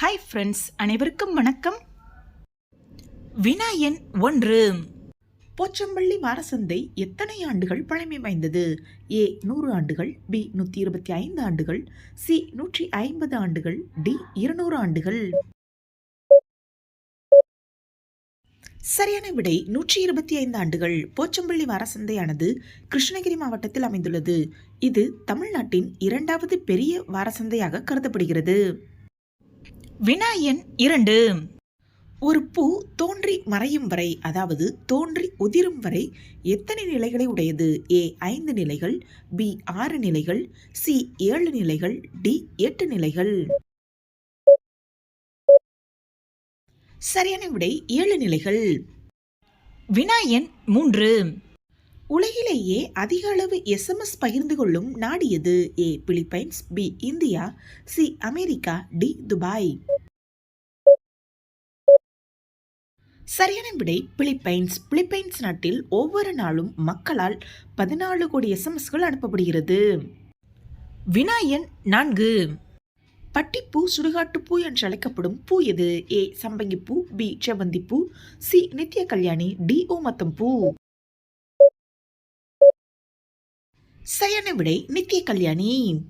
Hi friends அனைவருக்கும் வணக்கம். வினா எண் ஒன்று. போச்சம்பள்ளி வாரசந்தை எத்தனை ஆண்டுகள் பழமை வாய்ந்தது ஏ நூறு ஆண்டுகள் பி நூற்றி இருபத்தி ஐந்து ஆண்டுகள் சி நூற்றி ஐம்பது ஆண்டுகள் டி இருநூறு ஆண்டுகள். சரியான விடை நூற்றி இருபத்தி ஐந்து ஆண்டுகள். போச்சம்பள்ளி வாரசந்தையானது கிருஷ்ணகிரி மாவட்டத்தில் அமைந்துள்ளது. இது தமிழ்நாட்டின் இரண்டாவது பெரிய வாரசந்தையாக கருதப்படுகிறது. வினாயன் இரண்டு. ஒரு பூ தோன்றி மறையும் வரை அதாவது தோன்றி உதிரும் வரை எத்தனை நிலைகளை உடையது? ஏ ஐந்து நிலைகள் பி ஆறு நிலைகள் சி ஏழு நிலைகள் டி எட்டு நிலைகள். சரியான விடை ஏழு நிலைகள். வினாயன் மூன்று. உலகிலேயே அதிக அளவு எஸ்எம்எஸ் பகிர்ந்து கொள்ளும் நாடு எது? A Philippines B India C America D Dubai. சரியான விடை பிலிப்பைன்ஸ். பிலிப்பைன்ஸ் நாட்டில் ஒவ்வொரு நாளும் மக்களால் பதினாலு கோடி எஸ்எம்எஸ்கள் அனுப்பப்படுகிறது. வினாயன் நான்கு. பட்டிப்பூ சுடுகாட்டுப்பூ என்று அழைக்கப்படும் பூ எது? ஏ சம்பங்கிப்பூ பி செவந்திப்பூ சி நித்ய கல்யாணி டி ஓமத்தம் பூ சரியான விடை நித்திய கல்யாணி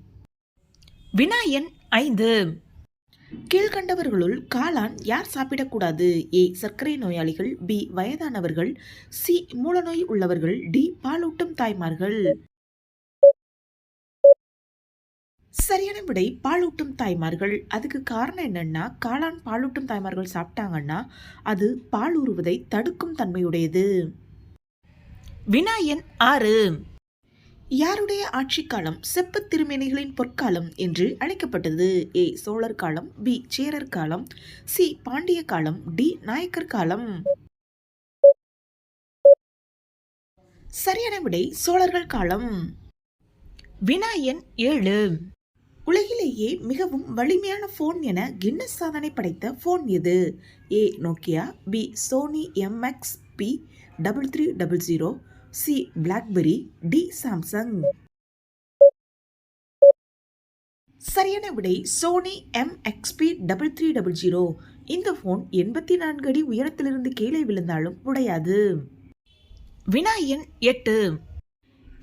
வினாயன் ஐந்து. கீழ்கண்டவர்களுள் காளான் யார் சாப்பிடக்கூடாது? ஏ. சர்க்கரை நோயாளிகள். பி. வயதானவர்கள். சி. மூலநோய் உள்ளவர்கள். டி. பாலூட்டும் தாய்மார்கள். சரியான விடை பாலூட்டும் தாய்மார்கள். அதுக்கு காரணம் என்னன்னா காளான் பாலூட்டும் தாய்மார்கள் சாப்பிட்டாங்கன்னா அது பால் உருவதை தடுக்கும் தன்மையுடையது. வினா எண் ஆறு. யாருடைய ஆட்சிக்காலம் செப்பு திருமேனிகளின் பொற்காலம் என்று அழைக்கப்பட்டது? ஏ. சோழர் காலம் பி. சேரர் காலம் சி. பாண்டிய காலம் டி. நாயக்கர் காலம். சரியான விடை சோழர்கள் காலம். வினா எண் ஏழு. உலகிலேயே மிகவும் வலிமையான ஃபோன் என கின்னஸ் சாதனை படைத்த ஃபோன் எது? A. Nokia B. Sony MX P. Double three double zero C BlackBerry D Samsung சரியான விடை Sony M XP double three double zero இந்த ஃபோன் எண்பத்தி நான்கு அடி உயரத்திலிருந்து கீழே விழுந்தாலும் உடையாது. வினா எண் எட்டு.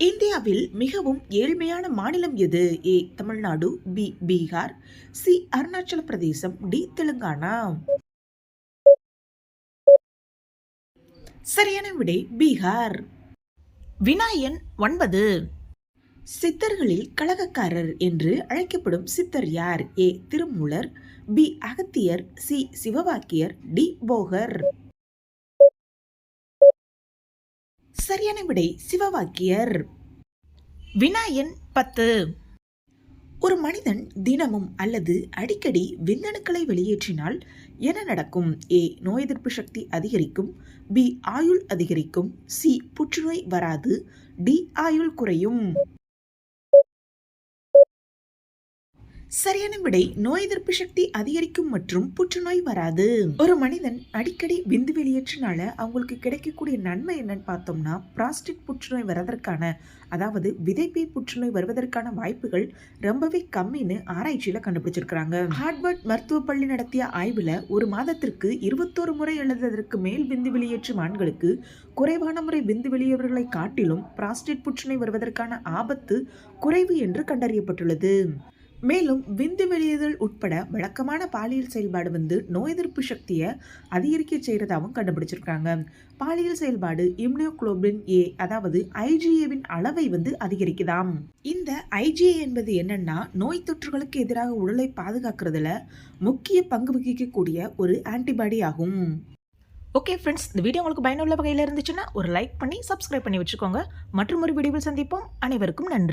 இந்தியாவில் மிகவும் ஏழ்மையான மாநிலம் எது? A Tamil Nadu B Bihar C Arunachal Pradesh D Telangana. சரியான விடை பீகார். வினா எண் ஒன்பது. சித்தர்களில் கழகக்காரர் என்று அழைக்கப்படும் சித்தர் யார்? A. Tirumular B. Agathiyar C. Sivavakkiyar D. Bhogar. சரியான விடை சிவவாக்கியர் வினா எண் பத்து. ஒரு மனிதன் தினமும் அல்லது அடிக்கடி விந்தணுக்களை வெளியேற்றினால் என்ன நடக்கும்? ஏ. நோய் எதிர்ப்பு சக்தி அதிகரிக்கும். பி. ஆயுள் அதிகரிக்கும். சி. புற்றுநோய் வராது. டி. ஆயுள் குறையும். சரியான விடை நோய் எதிர்ப்பு சக்தி அதிகரிக்கும் மற்றும் புற்றுநோய் வராது. ஒரு மனிதன் அடிக்கடி விந்து வெளியேற்றினால அவங்களுக்கு கிடைக்கக்கூடிய நன்மை என்னன்னு பார்த்தோம்னா பிராஸ்டிக் புற்றுநோய் வரதற்கான அதாவது விதைப்பை புற்றுநோய் வருவதற்கான வாய்ப்புகள் ரொம்பவே கம்மின்னு ஆராய்ச்சியில கண்டுபிடிச்சிருக்கிறாங்க. ஹார்ட்வர்ட் மருத்துவ பள்ளி நடத்திய ஆய்வுல ஒரு மாதத்திற்கு இருபத்தோரு முறை அல்லது அதற்கு மேல் விந்து வெளியேற்றும் ஆண்களுக்கு குறைவான முறை விந்து வெளியேறவர்களை காட்டிலும் பிராஸ்டேட் புற்றுநோய் வருவதற்கான ஆபத்து குறைவு என்று கண்டறியப்பட்டுள்ளது. மேலும் விந்து வெளியேதல் உட்பட வழக்கமான பாலியல் செயல்பாடு வந்து நோய் எதிர்ப்பு சக்தியை அதிகரிக்க செய்கிறதாகவும் கண்டுபிடிச்சிருக்காங்க. பாலியல் செயல்பாடு இம்யூனோகுளோபின் ஏ அதாவது ஐஜிஏவின் அளவை வந்து அதிகரிக்குதாம். இந்த ஐஜிஏ என்பது என்னன்னா நோய் தொற்றுகளுக்கு எதிராக உடலை பாதுகாக்கிறதுல முக்கிய பங்கு வகிக்கக்கூடிய ஒரு ஆன்டிபாடி ஆகும். ஓகே ஃப்ரெண்ட்ஸ் இந்த வீடியோ உங்களுக்கு பயனுள்ள வகையில் இருந்துச்சுன்னா ஒரு லைக் பண்ணி சப்ஸ்கிரைப் பண்ணி வச்சுக்கோங்க. மற்றும் ஒரு வீடியோவில் சந்திப்போம். அனைவருக்கும் நன்றி.